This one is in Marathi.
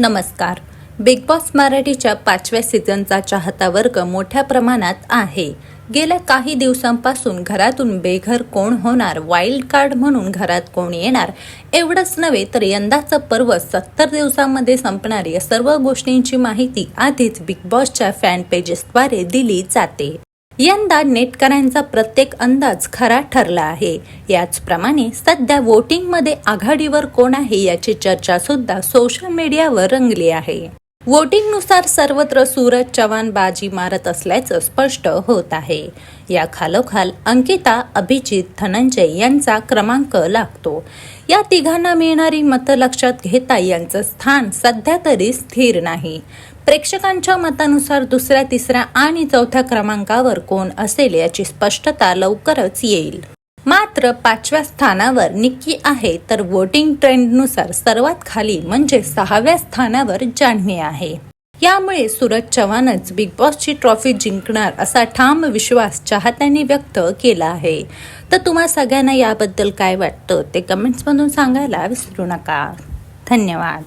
नमस्कार. बिग बॉस मराठीच्या पाचव्या सीझनचा चाहता वर्ग मोठ्या प्रमाणात आहे. गेल्या काही दिवसांपासून घरातून बेघर कोण होणार वाईल्ड कार्ड म्हणून घरात कोण येणार एवढंच नव्हे तर यंदाचं पर्व सत्तर दिवसांमध्ये संपणाऱ्या सर्व गोष्टींची माहिती आधीच बिग बॉसच्या फॅन पेजेसद्वारे दिली जाते. यंदा नेटकऱ्यांचा प्रत्येक अंदाज खरा ठरला आहे. याचप्रमाणे सध्या वोटिंगमध्ये आघाडीवर कोण आहे याची चर्चा सुद्धा सोशल मीडियावर रंगली आहे. वोटिंगनुसार सर्वत्र सूरज चव्हाण बाजी मारत असल्याचं स्पष्ट होत आहे. या खालोखाल अंकिता अभिजित धनंजय यांचा क्रमांक लागतो. या तिघांना मिळणारी मतं लक्षात घेता यांचं स्थान सध्या तरी स्थिर नाही. प्रेक्षकांच्या मतानुसार दुसऱ्या तिसऱ्या आणि चौथ्या क्रमांकावर कोण असेल याची स्पष्टता लवकरच येईल. मात्र पाचव्या स्थानावर निक्की आहे तर वोटिंग ट्रेंडनुसार सर्वात खाली म्हणजे सहाव्या स्थानावर जान्हवी आहे. यामुळे सूरज चव्हाणच बिग बॉसची ट्रॉफी जिंकणार असा ठाम विश्वास चाहत्यांनी व्यक्त केला आहे. तर तुम्हा सगळ्यांना याबद्दल काय वाटतं ते कमेंट्समधून सांगायला विसरू नका. धन्यवाद.